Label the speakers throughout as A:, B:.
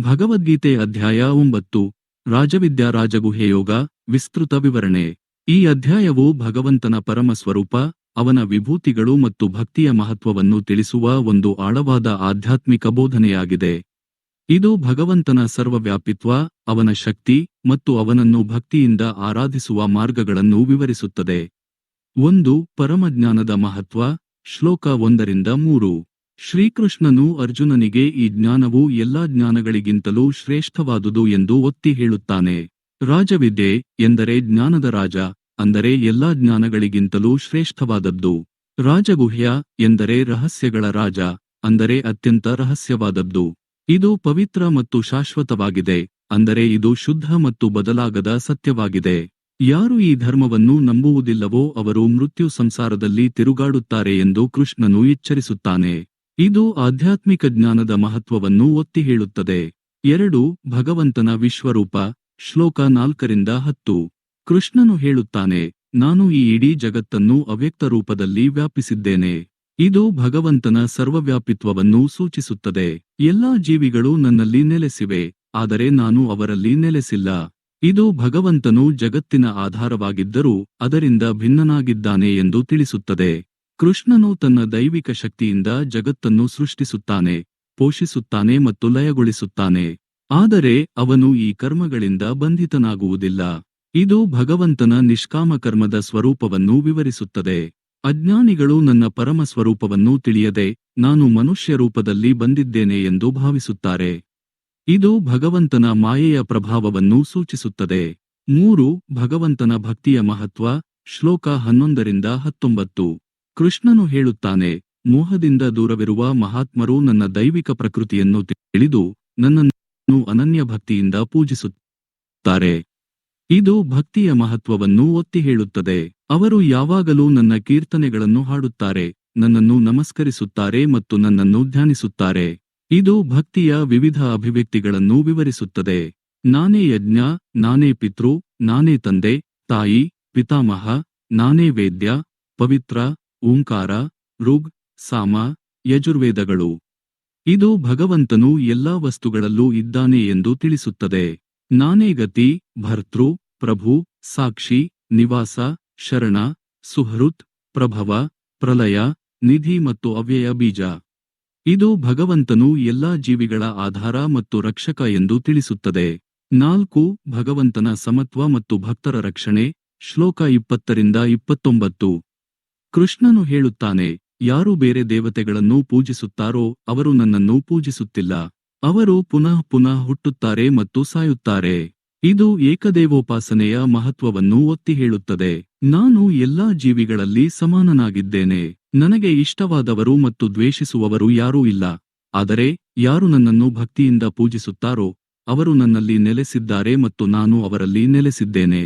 A: ಭಗವದ್ಗೀತೆ ಅಧ್ಯಾಯ ಒಂಬತ್ತು. ರಾಜವಿದ್ಯಾ ರಾಜಗುಹೆಯೋಗ, ವಿಸ್ತೃತ ವಿವರಣೆ. ಈ ಅಧ್ಯಾಯವು ಭಗವಂತನ ಪರಮ ಸ್ವರೂಪ, ಅವನ ವಿಭೂತಿಗಳು ಮತ್ತು ಭಕ್ತಿಯ ಮಹತ್ವವನ್ನು ತಿಳಿಸುವ ಒಂದು ಆಳವಾದ ಆಧ್ಯಾತ್ಮಿಕ ಬೋಧನೆಯಾಗಿದೆ. ಇದು ಭಗವಂತನ ಸರ್ವವ್ಯಾಪಿತ್ವ, ಅವನ ಶಕ್ತಿ ಮತ್ತು ಅವನನ್ನು ಭಕ್ತಿಯಿಂದ ಆರಾಧಿಸುವ ಮಾರ್ಗಗಳನ್ನು ವಿವರಿಸುತ್ತದೆ. ಒಂದು, ಪರಮಜ್ಞಾನದ ಮಹತ್ವ, ಶ್ಲೋಕ ಒಂದರಿಂದ ಮೂರು. ಶ್ರೀಕೃಷ್ಣನು ಅರ್ಜುನನಿಗೆ ಈ ಜ್ಞಾನವು ಎಲ್ಲಾ ಜ್ಞಾನಗಳಿಗಿಂತಲೂ ಶ್ರೇಷ್ಠವಾದುದು ಎಂದು ಒತ್ತಿ ಹೇಳುತ್ತಾನೆ. ರಾಜವಿದ್ಯೆ ಎಂದರೆ ಜ್ಞಾನದ ರಾಜ, ಅಂದರೆ ಎಲ್ಲಾ ಜ್ಞಾನಗಳಿಗಿಂತಲೂ ಶ್ರೇಷ್ಠವಾದದ್ದು. ರಾಜಗುಹ್ಯ ಎಂದರೆ ರಹಸ್ಯಗಳ ರಾಜ, ಅಂದರೆ ಅತ್ಯಂತ ರಹಸ್ಯವಾದದ್ದು. ಇದು ಪವಿತ್ರ ಮತ್ತು ಶಾಶ್ವತವಾಗಿದೆ, ಅಂದರೆ ಇದು ಶುದ್ಧ ಮತ್ತು ಬದಲಾಗದ ಸತ್ಯವಾಗಿದೆ. ಯಾರು ಈ ಧರ್ಮವನ್ನು ನಂಬುವುದಿಲ್ಲವೋ ಅವರು ಮೃತ್ಯು ಸಂಸಾರದಲ್ಲಿ ತಿರುಗಾಡುತ್ತಾರೆ ಎಂದು ಕೃಷ್ಣನು ಎಚ್ಚರಿಸುತ್ತಾನೆ. ಇದು ಆಧ್ಯಾತ್ಮಿಕ ಜ್ಞಾನದ ಮಹತ್ವವನ್ನು ಒತ್ತಿ ಹೇಳುತ್ತದೆ. ಎರಡು, ಭಗವಂತನ ವಿಶ್ವರೂಪ, ಶ್ಲೋಕ ನಾಲ್ಕರಿಂದ ಹತ್ತು. ಕೃಷ್ಣನು ಹೇಳುತ್ತಾನೆ, ನಾನು ಈ ಇಡೀ ಜಗತ್ತನ್ನು ಅವ್ಯಕ್ತ ರೂಪದಲ್ಲಿ ವ್ಯಾಪಿಸಿದ್ದೇನೆ. ಇದು ಭಗವಂತನ ಸರ್ವವ್ಯಾಪಿತ್ವವನ್ನು ಸೂಚಿಸುತ್ತದೆ. ಎಲ್ಲಾ ಜೀವಿಗಳು ನನ್ನಲ್ಲಿ ನೆಲೆಸಿವೆ, ಆದರೆ ನಾನು ಅವರಲ್ಲಿ ನೆಲೆಸಿಲ್ಲ. ಇದು ಭಗವಂತನು ಜಗತ್ತಿನ ಆಧಾರವಾಗಿದ್ದರೂ ಅದರಿಂದ ಭಿನ್ನನಾಗಿದ್ದಾನೆ ಎಂದು ತಿಳಿಸುತ್ತದೆ. ಕೃಷ್ಣನು ತನ್ನ ದೈವಿಕ ಶಕ್ತಿಯಿಂದ ಜಗತ್ತನ್ನು ಸೃಷ್ಟಿಸುತ್ತಾನೆ, ಪೋಷಿಸುತ್ತಾನೆ ಮತ್ತು ಲಯಗೊಳಿಸುತ್ತಾನೆ. ಆದರೆ ಅವನು ಈ ಕರ್ಮಗಳಿಂದ ಬಂಧಿತನಾಗುವುದಿಲ್ಲ. ಇದು ಭಗವಂತನ ನಿಷ್ಕಾಮ ಕರ್ಮದ ಸ್ವರೂಪವನ್ನು ವಿವರಿಸುತ್ತದೆ. ಅಜ್ಞಾನಿಗಳು ನನ್ನ ಪರಮ ಸ್ವರೂಪವನ್ನು ತಿಳಿಯದೆ ನಾನು ಮನುಷ್ಯ ರೂಪದಲ್ಲಿ ಬಂದಿದ್ದೇನೆ ಎಂದು ಭಾವಿಸುತ್ತಾರೆ. ಇದು ಭಗವಂತನ ಮಾಯೆಯ ಪ್ರಭಾವವನ್ನು ಸೂಚಿಸುತ್ತದೆ. ಮೂರು, ಭಗವಂತನ ಭಕ್ತಿಯ ಮಹತ್ವ, ಶ್ಲೋಕ ಹನ್ನೊಂದರಿಂದ ಹತ್ತೊಂಬತ್ತು. ಕೃಷ್ಣನು ಹೇಳುತ್ತಾನೆ, ಮೋಹದಿಂದ ದೂರವಿರುವ ಮಹಾತ್ಮರು ನನ್ನ ದೈವಿಕ ಪ್ರಕೃತಿಯನ್ನು ತಿಳಿದು ನನ್ನನ್ನು ಅನನ್ಯ ಭಕ್ತಿಯಿಂದ ಪೂಜಿಸುತ್ತಾರೆ. ಇದು ಭಕ್ತಿಯ ಮಹತ್ವವನ್ನು ಒತ್ತಿ ಹೇಳುತ್ತದೆ. ಅವರು ಯಾವಾಗಲೂ ನನ್ನ ಕೀರ್ತನೆಗಳನ್ನು ಹಾಡುತ್ತಾರೆ, ನನ್ನನ್ನು ನಮಸ್ಕರಿಸುತ್ತಾರೆ ಮತ್ತು ನನ್ನನ್ನು ಧ್ಯಾನಿಸುತ್ತಾರೆ. ಇದು ಭಕ್ತಿಯ ವಿವಿಧ ಅಭಿವ್ಯಕ್ತಿಗಳನ್ನು ವಿವರಿಸುತ್ತದೆ. ನಾನೇ ಯಜ್ಞ, ನಾನೇ ಪಿತೃ, ನಾನೇ ತಂದೆ, ತಾಯಿ, ಪಿತಾಮಹ, ನಾನೇ ವೇದ್ಯ, ಪವಿತ್ರ ಓಂಕಾರ, ಋಗ್, ಸಾಮ, ಯಜುರ್ವೇದಗಳು. ಇದು ಭಗವಂತನು ಎಲ್ಲಾ ವಸ್ತುಗಳಲ್ಲೂ ಇದ್ದಾನೆ ಎಂದು ತಿಳಿಸುತ್ತದೆ. ನಾನೇ ಗತಿ, ಭರ್ತೃ, ಪ್ರಭು, ಸಾಕ್ಷಿ, ನಿವಾಸ, ಶರಣ, ಸುಹೃತ್, ಪ್ರಭವ, ಪ್ರಲಯ, ನಿಧಿ ಮತ್ತು ಅವ್ಯಯ ಬೀಜ. ಇದು ಭಗವಂತನು ಎಲ್ಲಾ ಜೀವಿಗಳ ಆಧಾರ ಮತ್ತು ರಕ್ಷಕ ಎಂದು ತಿಳಿಸುತ್ತದೆ. ನಾಲ್ಕು, ಭಗವಂತನ ಸಮತ್ವ ಮತ್ತು ಭಕ್ತರ ರಕ್ಷಣೆ, ಶ್ಲೋಕ ಇಪ್ಪತ್ತರಿಂದ ಇಪ್ಪತ್ತೊಂಬತ್ತು. ಕೃಷ್ಣನು ಹೇಳುತ್ತಾನೆ, ಯಾರು ಬೇರೆ ದೇವತೆಗಳನ್ನು ಪೂಜಿಸುತ್ತಾರೋ ಅವರು ನನ್ನನ್ನು ಪೂಜಿಸುತ್ತಿಲ್ಲ. ಅವರು ಪುನಃ ಪುನಃ ಹುಟ್ಟುತ್ತಾರೆ ಮತ್ತು ಸಾಯುತ್ತಾರೆ. ಇದು ಏಕದೇವೋಪಾಸನೆಯ ಮಹತ್ವವನ್ನು ಒತ್ತಿ ಹೇಳುತ್ತದೆ. ನಾನು ಎಲ್ಲಾ ಜೀವಿಗಳಲ್ಲಿ ಸಮಾನನಾಗಿದ್ದೇನೆ. ನನಗೆ ಇಷ್ಟವಾದವರು ಮತ್ತು ದ್ವೇಷಿಸುವವರು ಯಾರೂ ಇಲ್ಲ. ಆದರೆ ಯಾರು ನನ್ನನ್ನು ಭಕ್ತಿಯಿಂದ ಪೂಜಿಸುತ್ತಾರೋ ಅವರು ನನ್ನಲ್ಲಿ ನೆಲೆಸಿದ್ದಾರೆ ಮತ್ತು ನಾನು ಅವರಲ್ಲಿ ನೆಲೆಸಿದ್ದೇನೆ.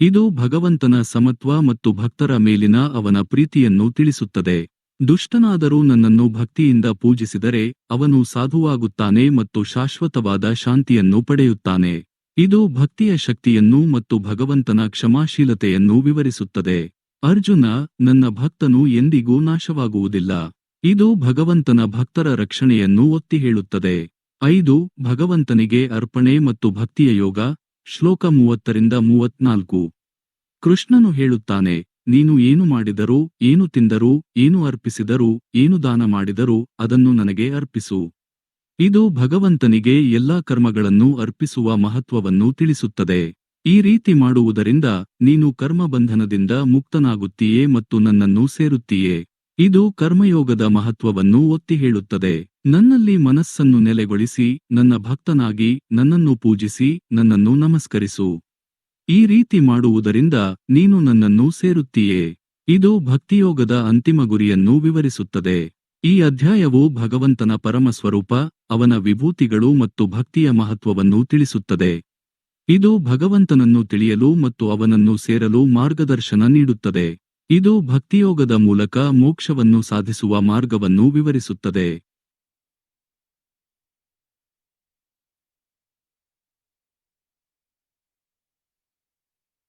A: ಇದು ಭಗವಂತನ ಸಮತ್ವ ಮತ್ತು ಭಕ್ತರ ಮೇಲಿನ ಅವನ ಪ್ರೀತಿಯನ್ನು ತಿಳಿಸುತ್ತದೆ. ದುಷ್ಟನಾದರೂ ನನ್ನನ್ನು ಭಕ್ತಿಯಿಂದ ಪೂಜಿಸಿದರೆ ಅವನು ಸಾಧುವಾಗುತ್ತಾನೆ ಮತ್ತು ಶಾಶ್ವತವಾದ ಶಾಂತಿಯನ್ನು ಪಡೆಯುತ್ತಾನೆ. ಇದು ಭಕ್ತಿಯ ಶಕ್ತಿಯನ್ನು ಮತ್ತು ಭಗವಂತನ ಕ್ಷಮಾಶೀಲತೆಯನ್ನು ವಿವರಿಸುತ್ತದೆ. ಅರ್ಜುನ, ನನ್ನ ಭಕ್ತನು ಎಂದಿಗೂ ನಾಶವಾಗುವುದಿಲ್ಲ. ಇದು ಭಗವಂತನ ಭಕ್ತರ ರಕ್ಷಣೆಯನ್ನು ಒತ್ತಿ ಹೇಳುತ್ತದೆ ಐದು, ಭಗವಂತನಿಗೆ ಅರ್ಪಣೆ ಮತ್ತು ಭಕ್ತಿಯ ಯೋಗ, ಶ್ಲೋಕ ಮೂವತ್ತರಿಂದ ಮೂವತ್ನಾಲ್ಕು. ಕೃಷ್ಣನು ಹೇಳುತ್ತಾನೆ, ನೀನು ಏನು ಮಾಡಿದರೂ, ಏನು ತಿಂದರೂ, ಏನು ಅರ್ಪಿಸಿದರೂ, ಏನು ದಾನ ಮಾಡಿದರೂ ಅದನ್ನು ನನಗೆ ಅರ್ಪಿಸು. ಇದು ಭಗವಂತನಿಗೆ ಎಲ್ಲಾ ಕರ್ಮಗಳನ್ನು ಅರ್ಪಿಸುವ ಮಹತ್ವವನ್ನು ತಿಳಿಸುತ್ತದೆ. ಈ ರೀತಿ ಮಾಡುವುದರಿಂದ ನೀನು ಕರ್ಮಬಂಧನದಿಂದ ಮುಕ್ತನಾಗುತ್ತೀಯೇ ಮತ್ತು ನನ್ನನ್ನು ಸೇರುತ್ತೀಯೇ. ಇದು ಕರ್ಮಯೋಗದ ಮಹತ್ವವನ್ನು ಒತ್ತಿ ಹೇಳುತ್ತದೆ. ನನ್ನಲ್ಲಿ ಮನಸ್ಸನ್ನು ನೆಲೆಗೊಳಿಸಿ, ನನ್ನ ಭಕ್ತನಾಗಿ, ನನ್ನನ್ನು ಪೂಜಿಸಿ, ನನ್ನನ್ನು ನಮಸ್ಕರಿಸು. ಈ ರೀತಿ ಮಾಡುವುದರಿಂದ ನೀನು ನನ್ನನ್ನು ಸೇರುತ್ತೀಯೇ. ಇದು ಭಕ್ತಿಯೋಗದ ಅಂತಿಮ ಗುರಿಯನ್ನು ವಿವರಿಸುತ್ತದೆ. ಈ ಅಧ್ಯಾಯವು ಭಗವಂತನ ಪರಮ ಸ್ವರೂಪ ಅವನ ವಿಭೂತಿಗಳು ಮತ್ತು ಭಕ್ತಿಯ ಮಹತ್ವವನ್ನು ತಿಳಿಸುತ್ತದೆ. ಇದು ಭಗವಂತನನ್ನು ತಿಳಿಯಲು ಮತ್ತು ಅವನನ್ನು ಸೇರಲು ಮಾರ್ಗದರ್ಶನ ನೀಡುತ್ತದೆ. ಇದು ಭಕ್ತಿಯೋಗದ ಮೂಲಕ ಮೋಕ್ಷವನ್ನು ಸಾಧಿಸುವ ಮಾರ್ಗವನ್ನು ವಿವರಿಸುತ್ತದೆ.